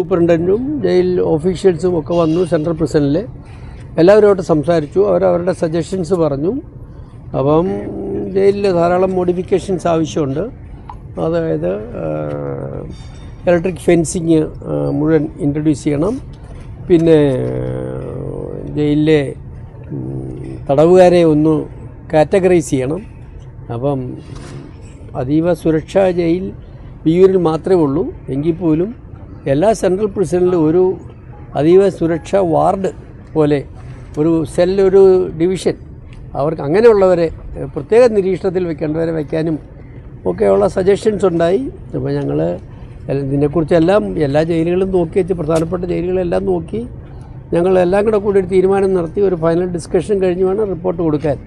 സൂപ്രണ്ടന്റും jail ഓഫീഷ്യൽസും ഒക്കെ വന്നു central പ്രിസണിൽ എല്ലാവരുമായിട്ട് സംസാരിച്ചു. അവരവരുടെ സജഷൻസ് പറഞ്ഞു. അപ്പം ജയിലിൽ ധാരാളം മോഡിഫിക്കേഷൻസ് ആവശ്യമുണ്ട്. അതായത് ഇലക്ട്രിക് ഫെൻസിങ് മുഴുവൻ ഇൻട്രൊഡ്യൂസ് ചെയ്യണം. പിന്നെ ജയിലിലെ തടവുകാരെ ഒന്ന് കാറ്റഗറൈസ് ചെയ്യണം. അപ്പം അതീവ സുരക്ഷാ ജയിൽ വിയൂരിൽ മാത്രമേ ഉള്ളൂ. എങ്കിൽ പോലും എല്ലാ സെൻട്രൽ പ്രിസണിലും ഒരു അതീവ സുരക്ഷാ വാർഡ് പോലെ ഒരു സെൽ ഒരു ഡിവിഷൻ അവർക്ക് അങ്ങനെയുള്ളവരെ പ്രത്യേക നിരീക്ഷണത്തിൽ വെക്കേണ്ടവരെ വയ്ക്കാനും ഒക്കെയുള്ള സജഷൻസ് ഉണ്ടായി. അപ്പോൾ ഞങ്ങൾ ഇതിനെക്കുറിച്ചെല്ലാം എല്ലാ ജയിലുകളും നോക്കി വെച്ച് പ്രധാനപ്പെട്ട ജയിലുകളെല്ലാം നോക്കി ഞങ്ങൾ എല്ലാം കൂടെ കൂടി ഒരു തീരുമാനം നടത്തി ഒരു ഫൈനൽ ഡിസ്കഷൻ കഴിഞ്ഞ് വേണം റിപ്പോർട്ട് കൊടുക്കാൻ.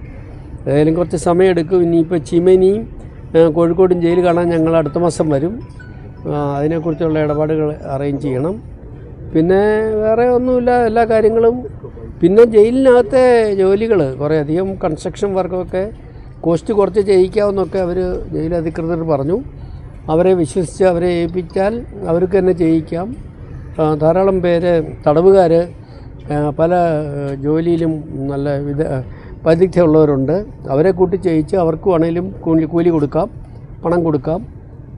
ഏതായാലും കുറച്ച് സമയമെടുക്കും ഇനിയിപ്പോൾ ചിമനിയും കോഴിക്കോടും ജയിൽ കാണാൻ ഞങ്ങൾ അടുത്ത മാസം വരും. അതിനെക്കുറിച്ചുള്ള ഇടപാടുകൾ അറേഞ്ച് ചെയ്യണം. പിന്നെ വേറെ ഒന്നുമില്ല എല്ലാ കാര്യങ്ങളും. പിന്നെ ജയിലിനകത്തെ ജോലികൾ കുറേ അധികം കൺസ്ട്രക്ഷൻ വർക്കൊക്കെ കോസ്റ്റ് കുറച്ച് ചെയ്യിക്കാമെന്നൊക്കെ അവർ ജയിൽ അധികൃതർ പറഞ്ഞു. അവരെ വിശ്വസിച്ച് അവരെ ഏൽപ്പിച്ചാൽ അവർക്ക് തന്നെ ചെയ്യിക്കാം. ധാരാളം പേര് തടവുകാർ പല ജോലിയിലും നല്ല വിദ വൈദഗ്ധ്യമുള്ളവരുണ്ട് അവരെ കൂട്ടി ചെയ്യിച്ച് അവർക്ക് ആണെങ്കിലും കൂലി കൂലി കൊടുക്കാം പണം കൊടുക്കാം.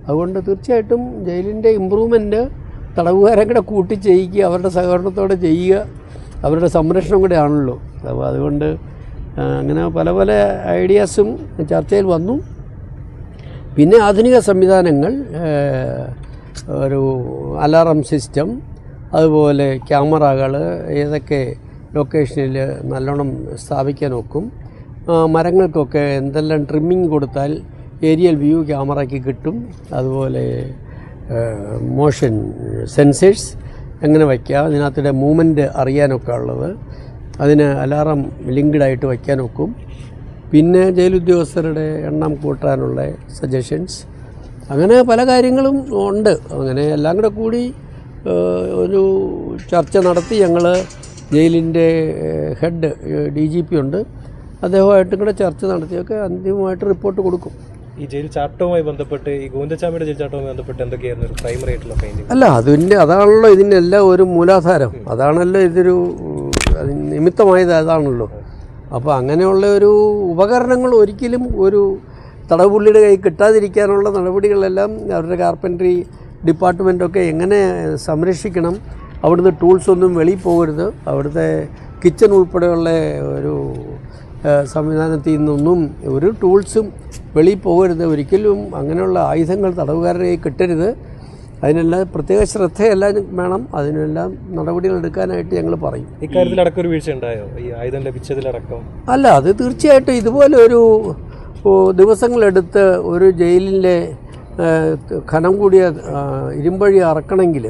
അതുകൊണ്ട് തീർച്ചയായിട്ടും ജയിലിന്റെ ഇമ്പ്രൂവ്മെന്റ് തടവുകാരെ കൂടെ കൂട്ടി ചെയ്യിക്കുക അവരുടെ സഹകരണത്തോടെ ചെയ്യുക അവരുടെ സംരക്ഷണം കൂടെ ആണല്ലോ. അപ്പോൾ അതുകൊണ്ട് അങ്ങനെ പല പല ഐഡിയാസും ചർച്ചയിൽ വന്നു. പിന്നെ ആധുനിക സംവിധാനങ്ങൾ ഒരു അലാറം സിസ്റ്റം അതുപോലെ ക്യാമറകൾ ഏതൊക്കെ ലൊക്കേഷനിൽ നല്ലോണം സ്ഥാപിക്കാൻ നോക്കും മരങ്ങൾക്കൊക്കെ എന്തെല്ലാം ട്രിമ്മിങ് കൊടുത്താൽ ഏരിയൽ വ്യൂ ക്യാമറയ്ക്ക് കിട്ടും. അതുപോലെ മോഷൻ സെൻസേഴ്സ് എങ്ങനെ വയ്ക്കുക അതിനകത്തിടെ മൂവ്മെന്റ് അറിയാനൊക്കെ ഉള്ളത്. അതിന് അലാറം ലിങ്ക്ഡായിട്ട് വയ്ക്കാൻ ഒക്കും പിന്നെ ജയിലുദ്യോഗസ്ഥരുടെ എണ്ണം കൂട്ടാനുള്ള സജഷൻസ് അങ്ങനെ പല കാര്യങ്ങളും ഉണ്ട്. അങ്ങനെ എല്ലാം കൂടെ കൂടി ഒരു ചർച്ച നടത്തി. ഞങ്ങൾ ജയിലിന്റെ ഹെഡ് ഡി ജി പി ഉണ്ട്. അദ്ദേഹമായിട്ടും കൂടെ ചർച്ച നടത്തിയൊക്കെ അന്തിമമായിട്ട് റിപ്പോർട്ട് കൊടുക്കും. ഈ ജയിൽ ചാട്ടവുമായി ബന്ധപ്പെട്ട് ഈ ഗോവിന്ദച്ചാമിയുടെ ജയിൽ ചാട്ടവുമായി ബന്ധപ്പെട്ട് എന്തൊക്കെയായിരുന്നു ഒരു പ്രൈമറി ആയിട്ടുള്ള ഫൈൻഡിങ് അല്ല അതിന്റെ അതാണല്ലോ ഇതിനെല്ലാം ഒരു മൂലാധാരം. അതാണല്ലോ ഇതൊരു നിമിത്തമായത് അതാണല്ലോ. അപ്പോൾ അങ്ങനെയുള്ള ഒരു ഉപകരണങ്ങൾ ഒരിക്കലും ഒരു തടവുപുള്ളിയുടെ കൈ കിട്ടാതിരിക്കാനുള്ള നടപടികളെല്ലാം അവരുടെ കാർപ്പൻട്രി ഡിപ്പാർട്ട്മെന്റൊക്കെ എങ്ങനെ സംരക്ഷിക്കണം ടൂൾസ് ഒന്നും വെളിയിൽ പോകരുത്. അവിടുത്തെ കിച്ചൺ ഉൾപ്പെടെയുള്ള ഒരു സംവിധാനത്തിൽ നിന്നൊന്നും ഒരു ടൂൾസും വെളിയിൽ പോകരുത് ഒരിക്കലും. അങ്ങനെയുള്ള ആയുധങ്ങൾ തടവുകാരുടെ കിട്ടരുത്. അതിനെല്ലാം പ്രത്യേക ശ്രദ്ധയെല്ലാം വേണം. അതിനെല്ലാം നടപടികൾ എടുക്കാനായിട്ട് ഞങ്ങൾ പറയും. ഇക്കാര്യത്തിൽ അടക്കം ഒരു വീഴ്ച ഉണ്ടായോ ഈ ആയുധം ലഭിച്ചതിലടക്കം. അല്ല അത് തീർച്ചയായിട്ടും ഇതുപോലെ ഒരു ദിവസങ്ങളെടുത്ത് ഒരു ജയിലിന്റെ ഖനം കൂടിയ ഇരുമ്പഴി അറക്കണമെങ്കിൽ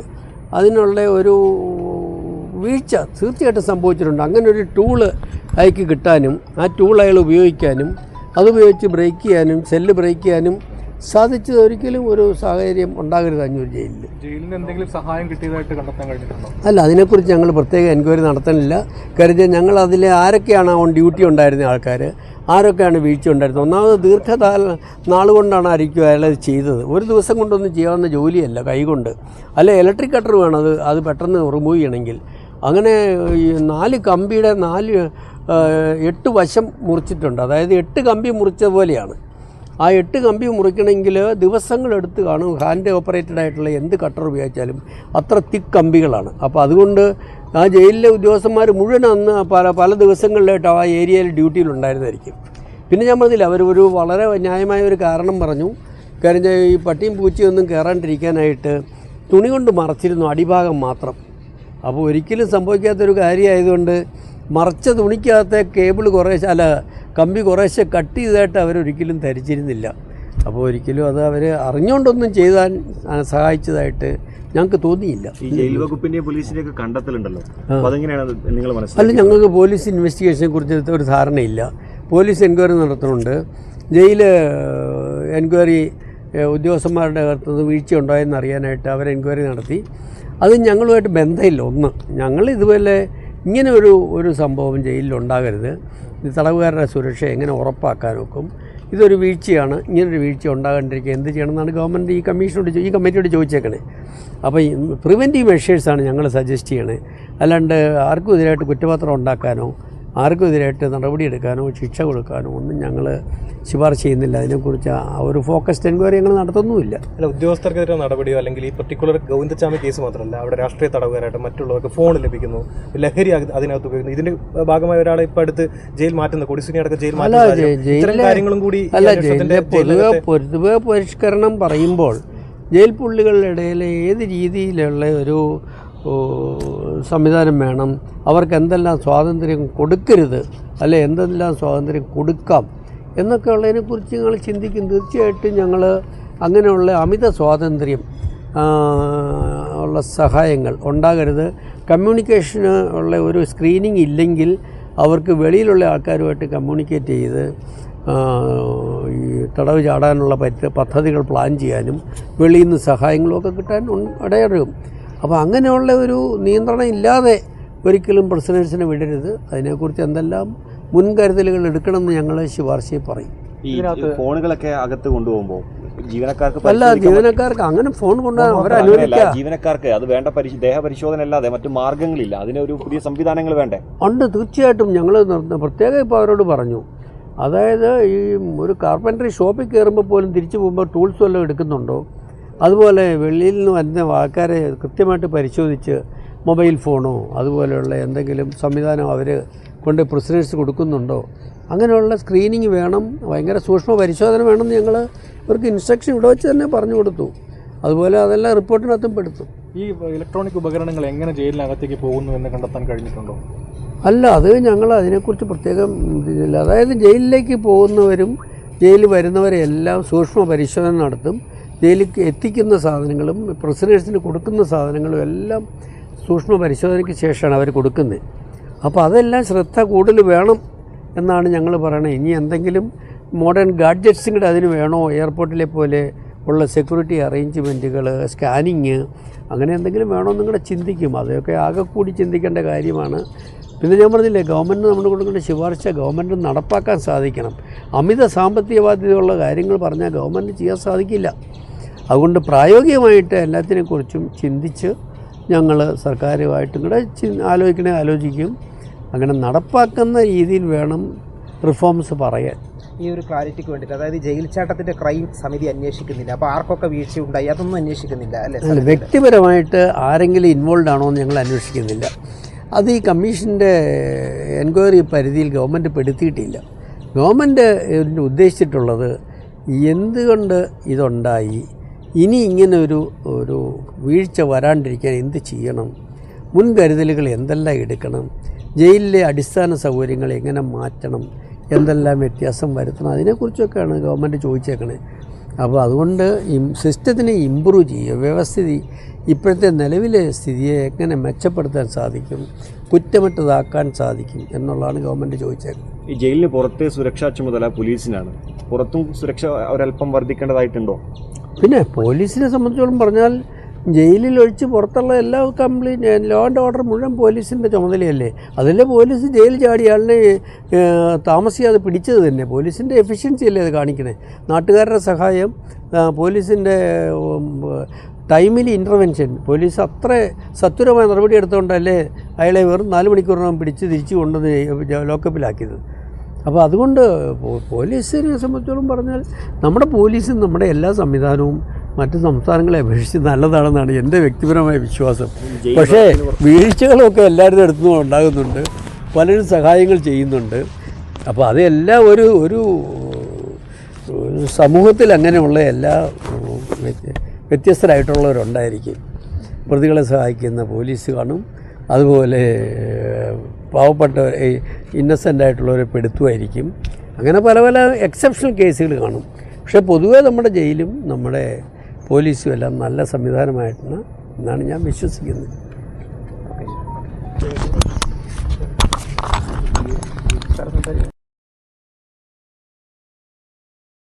അതിനുള്ള ഒരു വീഴ്ച തീർച്ചയായിട്ടും സംഭവിച്ചിട്ടുണ്ട്. അങ്ങനെ ഒരു ടൂൾ അയക്ക് കിട്ടാനും ആ ടൂൾ അയാൾ ഉപയോഗിക്കാനും അതുപയോഗിച്ച് ബ്രേക്ക് ചെയ്യാനും സെല്ല് ബ്രേക്ക് ചെയ്യാനും സാധിച്ചത് ഒരിക്കലും ഒരു സാഹചര്യം ഉണ്ടാകരുത് അഞ്ഞൂർ ജയിലിൽ. ജയിലിന് എന്തെങ്കിലും സഹായം കിട്ടിയതായിട്ട് കണ്ടെത്താൻ കഴിഞ്ഞിട്ടുണ്ടോ? അല്ല അതിനെക്കുറിച്ച് ഞങ്ങൾ പ്രത്യേക എൻക്വയറി നടത്തുന്നില്ല കരുതി ഞങ്ങൾ അതിൽ ആരൊക്കെയാണ് ഓൺ ഡ്യൂട്ടി ഉണ്ടായിരുന്ന ആൾക്കാർ? ആരൊക്കെയാണ് വീഴ്ച ഉണ്ടായിരുന്നത്? ഒന്നാമത് ദീർഘകാല നാളുകൊണ്ടാണ് ആയിരിക്കും അയാൾ ചെയ്തത്. ഒരു ദിവസം കൊണ്ടൊന്നും ചെയ്യാവുന്ന ജോലിയല്ല കൈകൊണ്ട് അല്ല ഇലക്ട്രിക് കട്ടർ വേണം അത്. അത് പെട്ടെന്ന് റിമൂവ് ചെയ്യണമെങ്കിൽ. അങ്ങനെ ഈ നാല് കമ്പിയുടെ നാല് എട്ട് വശം മുറിച്ചിട്ടുണ്ട്. അതായത് എട്ട് കമ്പി മുറിച്ച പോലെയാണ്. ആ എട്ട് കമ്പി മുറിക്കണമെങ്കിൽ ദിവസങ്ങളെടുത്ത് കാണും. ഹാൻഡ് ഓപ്പറേറ്റഡ് ആയിട്ടുള്ള എന്ത് കട്ടർ ഉപയോഗിച്ചാലും അത്ര തിക്ക് കമ്പികളാണ്. അപ്പോൾ അതുകൊണ്ട് ആ ജയിലിലെ ഉദ്യോഗസ്ഥന്മാർ മുഴുവൻ അന്ന് പല പല ദിവസങ്ങളിലായിട്ട് ആ ഏരിയയിൽ ഡ്യൂട്ടിയിലുണ്ടായിരുന്നായിരിക്കും പിന്നെ ഞാൻ പറഞ്ഞില്ല അവർ ഒരു വളരെ ന്യായമായ ഒരു കാരണം പറഞ്ഞു. കാര്യം ഈ പട്ടിയും പൂച്ചയൊന്നും കയറാണ്ടിരിക്കാനായിട്ട് തുണി കൊണ്ട് മറച്ചിരുന്നു അടിഭാഗം മാത്രം. അപ്പോൾ ഒരിക്കലും സംഭവിക്കാത്തൊരു കാര്യമായതുകൊണ്ട് മറച്ച തുണിക്കകത്തെ കേബിൾ കുറേശ്ശെ അല്ല കമ്പി കുറേശ്ശെ കട്ട് ചെയ്തതായിട്ട് അവരൊരിക്കലും ധരിച്ചിരുന്നില്ല. അപ്പോൾ ഒരിക്കലും അത് അവർ അറിഞ്ഞുകൊണ്ടൊന്നും ചെയ്താൻ സഹായിച്ചതായിട്ട് ഞങ്ങൾക്ക് തോന്നിയില്ല. ഈ ജയിൽ കണ്ടെത്തലുണ്ടല്ലോ. അതെങ്ങനെയാണ് നിങ്ങൾ അല്ല ഞങ്ങൾക്ക് പോലീസ് ഇൻവെസ്റ്റിഗേഷനെ കുറിച്ച് ഒരു ധാരണയില്ല. പോലീസ് എൻക്വയറി നടത്തുന്നുണ്ട്. ജയിൽ എൻക്വയറി ഉദ്യോഗസ്ഥന്മാരുടെ അകത്തുനിന്ന് വീഴ്ച ഉണ്ടായെന്ന് അറിയാനായിട്ട് അവർ എൻക്വയറി നടത്തി. അത് ഞങ്ങളുമായിട്ട് ബന്ധമില്ല. ഒന്ന് ഞങ്ങൾ ഇതുപോലെ ഇങ്ങനെ ഒരു ഒരു സംഭവം ഈ തടവുകാരുടെ സുരക്ഷ എങ്ങനെ ഉറപ്പാക്കാൻ ഒക്കും ഇതൊരു വീഴ്ചയാണ്. ഇങ്ങനൊരു വീഴ്ച ഉണ്ടാകാണ്ടിരിക്കുക. എന്ത് ചെയ്യണമെന്നാണ് ഗവൺമെന്റ് ഈ കമ്മീഷനോട് ഈ കമ്മിറ്റിയോട് ചോദിച്ചേക്കണേ. അപ്പോൾ ഈ പ്രിവെന്റീവ് മെഷേഴ്സാണ് ഞങ്ങൾ സജസ്റ്റ് ചെയ്യണേ. അല്ലാണ്ട് ആർക്കും ഇതിനായിട്ട് കുറ്റപത്രം ഉണ്ടാക്കാനോ ആർക്കും എതിരായിട്ട് നടപടിയെടുക്കാനോ ശിക്ഷ കൊടുക്കാനോ ഒന്നും ഞങ്ങൾ ശുപാർശ ചെയ്യുന്നില്ല. അതിനെക്കുറിച്ച് ആ ഒരു ഫോക്കസ്ഡ് എൻക്വയറി ഞങ്ങൾ നടത്തുന്നുമില്ല. അല്ല ഉദ്യോഗസ്ഥർക്കെതിരെ നടപടിയോ അല്ലെങ്കിൽ ഈ പർട്ടിക്കുലർ ഗോവിന്ദച്ചാമി കേസ് മാത്രമല്ല അവിടെ രാഷ്ട്രീയ തടവുകാരായിട്ട് മറ്റുള്ളവർക്ക് ഫോൺ ലഭിക്കുന്നു ലഹരി അത് അതിനകത്ത് ഉപയോഗിക്കുന്നു. ഇതിന്റെ ഭാഗമായ ഒരാളെ ഇപ്പം അടുത്ത് ജയിൽ മാറ്റുന്നത് കൊടിസുനി അടക്കം ജയിൽ മാറ്റുന്ന കാര്യങ്ങളും കൂടി അല്ല പൊതുവെ പൊതുവെ പരിഷ്കരണം പറയുമ്പോൾ ജയിൽ പുള്ളികളുടെ ഇടയിൽ ഏത് രീതിയിലുള്ള ഒരു സംവിധാനം വേണം. അവർക്ക് എന്തെല്ലാം സ്വാതന്ത്ര്യം കൊടുക്കരുത് അല്ലെ എന്തെല്ലാം സ്വാതന്ത്ര്യം കൊടുക്കാം എന്നൊക്കെ ഉള്ളതിനെക്കുറിച്ച് ഞങ്ങൾ ചിന്തിക്കും. തീർച്ചയായിട്ടും ഞങ്ങൾ അങ്ങനെയുള്ള അമിത സ്വാതന്ത്ര്യം ഉള്ള സഹായങ്ങൾ ഉണ്ടാകരുത്. കമ്മ്യൂണിക്കേഷന് ഉള്ള ഒരു സ്ക്രീനിങ് ഇല്ലെങ്കിൽ അവർക്ക് വെളിയിലുള്ള ആൾക്കാരുമായിട്ട് കമ്മ്യൂണിക്കേറ്റ് ചെയ്ത് ഈ തടവ് ചാടാനുള്ള പറ്റ പദ്ധതികൾ പ്ലാൻ ചെയ്യാനും വെളിയിൽ നിന്ന് സഹായങ്ങളൊക്കെ കിട്ടാൻ ഇടയാടും അപ്പോൾ അങ്ങനെയുള്ള ഒരു നിയന്ത്രണം ഇല്ലാതെ ഒരിക്കലും പ്രസിഡൻസിനെ വിടരുത്. അതിനെക്കുറിച്ച് എന്തെല്ലാം മുൻകരുതലുകൾ എടുക്കണമെന്ന് ഞങ്ങൾ ശുപാർശയിൽ പറയും. ഈ ഫോണുകളൊക്കെ അകത്ത് കൊണ്ടുപോകുമ്പോൾ ജീവനക്കാർക്ക് അല്ല ജീവനക്കാർക്ക് അങ്ങനെ ഫോൺ കൊണ്ടുപോകാൻ ജീവനക്കാർക്ക് അത് വേണ്ട ദേഹ പരിശോധന അല്ലാതെ മറ്റു മാർഗങ്ങളില്ല. ഒരു പുതിയ സംവിധാനങ്ങൾ വേണ്ടേ? ഉണ്ട് തീർച്ചയായിട്ടും. ഞങ്ങൾ പ്രത്യേകം ഇപ്പോൾ അവരോട് പറഞ്ഞു. അതായത് ഈ ഒരു കാർപ്പൻട്രി ഷോപ്പിൽ കയറുമ്പോൾ പോലും തിരിച്ചു പോകുമ്പോൾ ടൂൾസ് വല്ലതും എടുക്കുന്നുണ്ടോ? അതുപോലെ വെളിയിൽ നിന്ന് വരുന്ന ആൾക്കാരെ കൃത്യമായിട്ട് പരിശോധിച്ച് മൊബൈൽ ഫോണോ അതുപോലെയുള്ള എന്തെങ്കിലും സംവിധാനം അവർ കൊണ്ട് പ്രസിഡൻസ് കൊടുക്കുന്നുണ്ടോ? അങ്ങനെയുള്ള സ്ക്രീനിങ് വേണം ഭയങ്കര സൂക്ഷ്മ പരിശോധന വേണമെന്ന് ഞങ്ങൾ ഇവർക്ക് ഇൻസ്ട്രക്ഷൻ ഇവിടെ വെച്ച് തന്നെ പറഞ്ഞു കൊടുത്തു. അതുപോലെ അതെല്ലാം റിപ്പോർട്ടിനകത്തും പെടുത്തും. ഈ ഇലക്ട്രോണിക് ഉപകരണങ്ങൾ എങ്ങനെ ജയിലിനകത്തേക്ക് പോകുന്നു എന്ന് കണ്ടെത്താൻ കഴിഞ്ഞിട്ടുണ്ടോ? അല്ല അത് ഞങ്ങൾ അതിനെക്കുറിച്ച് പ്രത്യേകം അതായത് ജയിലിലേക്ക് പോകുന്നവരും ജയിലിൽ വരുന്നവരെല്ലാം സൂക്ഷ്മ പരിശോധന നടത്തും. ജയിലിലേക്ക് എത്തിക്കുന്ന സാധനങ്ങളും പ്രസിഡേഴ്സിന് കൊടുക്കുന്ന സാധനങ്ങളും എല്ലാം സൂക്ഷ്മ പരിശോധനയ്ക്ക് ശേഷമാണ് അവർ കൊടുക്കുന്നത്. അപ്പോൾ അതെല്ലാം ശ്രദ്ധ കൂടുതൽ വേണം എന്നാണ് ഞങ്ങൾ പറയണത്. ഇനി എന്തെങ്കിലും മോഡേൺ ഗാഡ്ജറ്റ്സും കൂടെ അതിന് വേണോ? എയർപോർട്ടിലെ പോലെ ഉള്ള സെക്യൂരിറ്റി അറേഞ്ച്മെന്റുകൾ സ്കാനിങ് അങ്ങനെ എന്തെങ്കിലും വേണമെന്നും കൂടെ ചിന്തിക്കും. അതൊക്കെ ആകെ കൂടി ചിന്തിക്കേണ്ട കാര്യമാണ്. പിന്നെ ഞാൻ പറഞ്ഞില്ലേ ഗവൺമെന്റ് നമ്മൾ കൊടുക്കേണ്ട ശുപാർശ ഗവൺമെന്റ് നടപ്പാക്കാൻ സാധിക്കണം. അമിത സാമ്പത്തിക ബാധ്യതയുള്ള കാര്യങ്ങൾ പറഞ്ഞാൽ ഗവൺമെന്റ് ചെയ്യാൻ സാധിക്കില്ല. അതുകൊണ്ട് പ്രായോഗികമായിട്ട് എല്ലാത്തിനെക്കുറിച്ചും ചിന്തിച്ച് ഞങ്ങൾ സർക്കാരുമായിട്ടും കൂടെ ചി- ആലോചിക്കണേ ആലോചിക്കും. അങ്ങനെ നടപ്പാക്കുന്ന രീതിയിൽ വേണം റിഫോംസ് പറയാൻ. ഈ ഒരു ക്ലാരിറ്റിക്ക് വേണ്ടിയിട്ട് അതായത് ജയിൽ ചാട്ടത്തിന്റെ ക്രൈം സമിതി അന്വേഷിക്കുന്നില്ല അപ്പോൾ ആർക്കൊക്കെ വീഴ്ച ഉണ്ടായി അതൊന്നും അന്വേഷിക്കുന്നില്ല അല്ല വ്യക്തിപരമായിട്ട് ആരെങ്കിലും ഇൻവോൾവ് ആണോ എന്ന് ഞങ്ങൾ അന്വേഷിക്കുന്നില്ല. അത് ഈ കമ്മീഷന്റെ എൻക്വയറി പരിധിയിൽ ഗവൺമെന്റ് പെടുത്തിയിട്ടില്ല. ഗവൺമെന്റ് ഉദ്ദേശിച്ചിട്ടുള്ളത് എന്തുകൊണ്ട് ഇതുണ്ടായി? ഇനി ഇങ്ങനെ ഒരു ഒരു വീഴ്ച വരാണ്ടിരിക്കാൻ എന്ത് ചെയ്യണം? മുൻകരുതലുകൾ എന്തെല്ലാം എടുക്കണം? ജയിലിലെ അടിസ്ഥാന സൗകര്യങ്ങൾ എങ്ങനെ മാറ്റണം? എന്തെല്ലാം വ്യത്യാസം വരുത്തണം? അതിനെക്കുറിച്ചൊക്കെയാണ് ഗവൺമെന്റ് ചോദിച്ചേക്കണേ. അപ്പോൾ അതുകൊണ്ട് സിസ്റ്റത്തിനെ ഇമ്പ്രൂവ് ചെയ്യുക വ്യവസ്ഥിതി ഇപ്പോഴത്തെ നിലവിലെ സ്ഥിതിയെ എങ്ങനെ മെച്ചപ്പെടുത്താൻ സാധിക്കും കുറ്റമറ്റതാക്കാൻ സാധിക്കും എന്നുള്ളതാണ് ഗവൺമെന്റ് ചോദിച്ചേക്കുന്നത് ഈ ജയിലിന് പുറത്തെ സുരക്ഷാ ചുമതല പോലീസിനാണ്. പുറത്തും സുരക്ഷ ഒരല്പം വർദ്ധിക്കേണ്ടതായിട്ടുണ്ടോ? പിന്നെ പോലീസിനെ സംബന്ധിച്ചോളം പറഞ്ഞാൽ ജയിലിൽ ഒഴിച്ച് പുറത്തുള്ള എല്ലാ കംപ്ലീറ്റ് ലോ ആൻഡ് ഓർഡർ മുഴുവൻ പോലീസിന്റെ ചുമതലയല്ലേ? അതിലെ പോലീസ് ജയിൽ ചാടിയ ആളിനെ താമസിയാതെ പിടിച്ചത് തന്നെ. പോലീസിന്റെ എഫിഷ്യൻസി അല്ലേ അത് കാണിക്കണേ? നാട്ടുകാരുടെ സഹായം പോലീസിന്റെ ടൈമിലി ഇന്റർവെൻഷൻ പോലീസ് അത്ര സത്വരമായ നടപടി എടുത്തുകൊണ്ടല്ലേ അയാളെ വെറും നാല് മണിക്കൂറിനകം പിടിച്ച് തിരിച്ചു കൊണ്ടുവന്ന് ലോക്കപ്പിലാക്കിയത് അപ്പോൾ അതുകൊണ്ട് പോലീസിനെ സംബന്ധിച്ചോളം പറഞ്ഞാൽ നമ്മുടെ പോലീസും നമ്മുടെ എല്ലാ സംവിധാനവും മറ്റ് സംസ്ഥാനങ്ങളെ അപേക്ഷിച്ച് നല്ലതാണെന്നാണ് എന്റെ വ്യക്തിപരമായ വിശ്വാസം. പക്ഷേ വീഴ്ചകളൊക്കെ എല്ലാവരുടെ അടുത്തും ഉണ്ടാകുന്നുണ്ട്. പലരും സഹായങ്ങൾ ചെയ്യുന്നുണ്ട്. അപ്പോൾ അതെല്ലാം ഒരു ഒരു സമൂഹത്തിൽ അങ്ങനെയുള്ള എല്ലാ വ്യത്യസ്തരായിട്ടുള്ളവരുണ്ടായിരിക്കും. പ്രതികളെ സഹായിക്കുന്ന പോലീസ് കാണും. അതുപോലെ ഏഹ്, പാവപ്പെട്ട ഇന്നസെന്റ് ആയിട്ടുള്ളവരെ പെടുത്തുമായിരിക്കും. അങ്ങനെ പല പല എക്സെപ്ഷണൽ കേസുകൾ കാണും. പക്ഷേ പൊതുവേ നമ്മുടെ ജയിലും നമ്മുടെ പോലീസും എല്ലാം നല്ല സംവിധാനമായിട്ടാണ് എന്നാണ് ഞാൻ വിശ്വസിക്കുന്നത്.